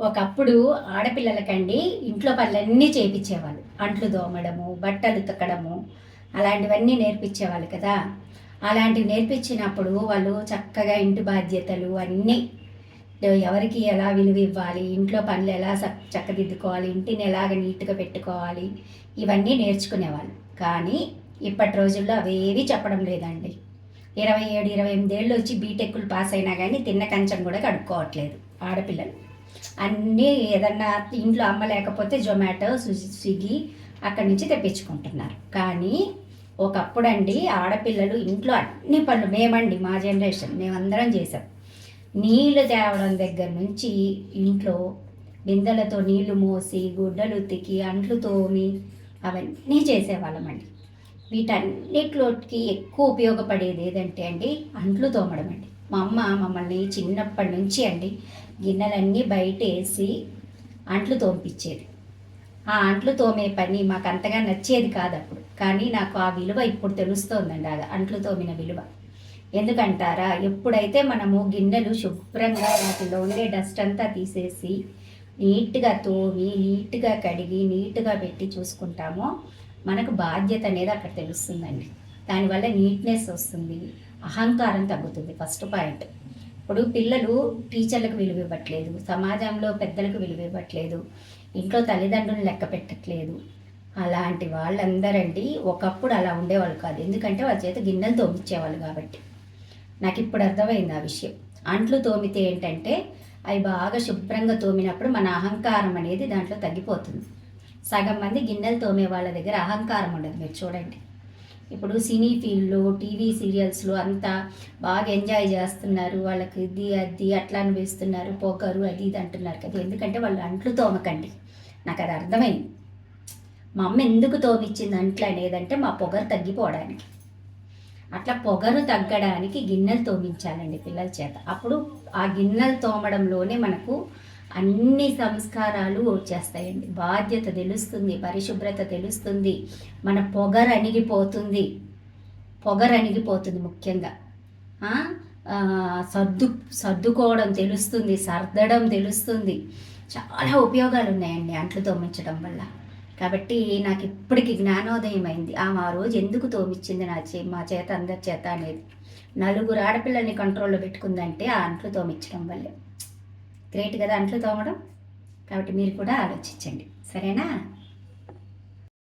ఒకప్పుడు ఆడపిల్లలకండి ఇంట్లో పనులన్నీ చేయించేవాళ్ళు అంట్లు దోమడము బట్టలు ఉతకడము అలాంటివన్నీ నేర్పించేవాళ్ళు కదా. అలాంటివి నేర్పించినప్పుడు వాళ్ళు చక్కగా ఇంటి బాధ్యతలు అన్నీ ఎవరికి ఎలా విలువ ఇవ్వాలి? ఇంట్లో పనులు ఎలా చక్కదిద్దుకోవాలి? ఇంటిని ఎలాగ నీట్గా పెట్టుకోవాలి? ఇవన్నీ నేర్చుకునేవాళ్ళు. కానీ ఇప్పటి రోజుల్లో అవేవి చెప్పడం లేదండి. ఇరవై ఏడు ఇరవై ఎనిమిదేళ్ళు వచ్చి బీటెక్లు పాస్ అయినా కానీ తిన్న కంచం కూడా కడుక్కోవట్లేదు ఆడపిల్లలు. అన్నీ ఏదన్నా ఇంట్లో అమ్మలేకపోతే జొమాటో స్వి- స్విగ్గీ అక్కడి నుంచి తెప్పించుకుంటున్నారు. కానీ ఒకప్పుడు అండి ఆడపిల్లలు ఇంట్లో అన్ని పనులు మేమండి మా జనరేషన్ మేమందరం చేసాం నీళ్ళు తేవడం దగ్గర నుంచి ఇంట్లో బిందెలతో నీళ్ళు మోసి గుడ్డలు ఉతికి అంట్లు తోమి అవన్నీ చేసేవాళ్ళమండి వీటన్నిటిలోకి ఎక్కువ ఉపయోగపడేది ఏదంటే అండి అంట్లు తోమడం అండి. మా అమ్మ మమ్మల్ని చిన్నప్పటి నుంచి అండి గిన్నెలన్నీ బయట వేసి అంట్లు తోమిపించేది ఆ అంట్లు తోమే పని మాకు అంతగా నచ్చేది కాదు అప్పుడు కానీ నాకు ఆ విలువ ఇప్పుడు తెలుస్తోందండి ఆ అంట్లు తోమిన విలువ. ఎందుకంటారా? ఎప్పుడైతే మనము గిన్నెలు శుభ్రంగా వాటిలో ఉండే డస్ట్ అంతా తీసేసి నీట్గా తోమి నీట్గా కడిగి నీట్గా పెట్టి చూసుకుంటామో మనకు బాధ్యత అనేది అక్కడ తెలుస్తుందండి. దానివల్ల నీట్నెస్ వస్తుంది. అహంకారం తగ్గుతుంది ఫస్ట్ పాయింట్ ఇప్పుడు పిల్లలు టీచర్లకు విలువ ఇవ్వట్లేదు సమాజంలో పెద్దలకు విలువ ఇవ్వట్లేదు ఇంట్లో తల్లిదండ్రులను లెక్క పెట్టట్లేదు. అలాంటి వాళ్ళందరండి ఒకప్పుడు అలా ఉండేవాళ్ళు కాదు. ఎందుకంటే వాళ్ళ చేత గిన్నెలు తోమిచ్చేవాళ్ళు కాబట్టి. నాకు ఇప్పుడు అర్థమైంది ఆ విషయం. అంట్లు తోమితే ఏంటంటే అవి బాగా శుభ్రంగా తోమినప్పుడు మన అహంకారం అనేది దాంట్లో తగ్గిపోతుంది. సగం మంది గిన్నెలు తోమే వాళ్ళ దగ్గర అహంకారం ఉండదు. మీరు చూడండి. ఇప్పుడు సినీ ఫీల్డ్లో టీవీ సీరియల్స్లో అంతా బాగా ఎంజాయ్ చేస్తున్నారు. వాళ్ళకి ఇది అది అట్లా అనిపిస్తున్నారు. పోకరు అది ఇది అంటున్నారు కదా. ఎందుకంటే వాళ్ళు అంట్లు తోమకండి. నాకు అది అర్థమైంది. మా అమ్మ ఎందుకు తోమిచ్చింది అంట్లు అనేదంటే మా పొగరు తగ్గిపోవడానికి. అట్లా పొగరు తగ్గడానికి గిన్నెలు తోమించాలండి పిల్లల చేత. అప్పుడు ఆ గిన్నెలు తోమడంలోనే మనకు అన్ని సంస్కారాలు వచ్చేస్తాయండి. బాధ్యత తెలుస్తుంది పరిశుభ్రత తెలుస్తుంది మన పొగరు అణిగిపోతుంది. పొగరు అణిగిపోతుంది ముఖ్యంగా. సర్దు సర్దుకోవడం తెలుస్తుంది సర్దడం తెలుస్తుంది. చాలా ఉపయోగాలు ఉన్నాయండి అంట్లు తోమించడం వల్ల. కాబట్టి నాకు ఇప్పటికి జ్ఞానోదయం అయింది. ఆమె ఆ రోజు ఎందుకు తోమిచ్చింది నా చే మా చేత అందరి చేత అనేది. నలుగురు ఆడపిల్లల్ని కంట్రోల్లో పెట్టుకుందంటే ఆ అంట్లు తోమించడం వల్లే. గ్రేట్ కదా అంట్లు తోమడం? కాబట్టి మీరు కూడా ఆలోచించండి. సరేనా?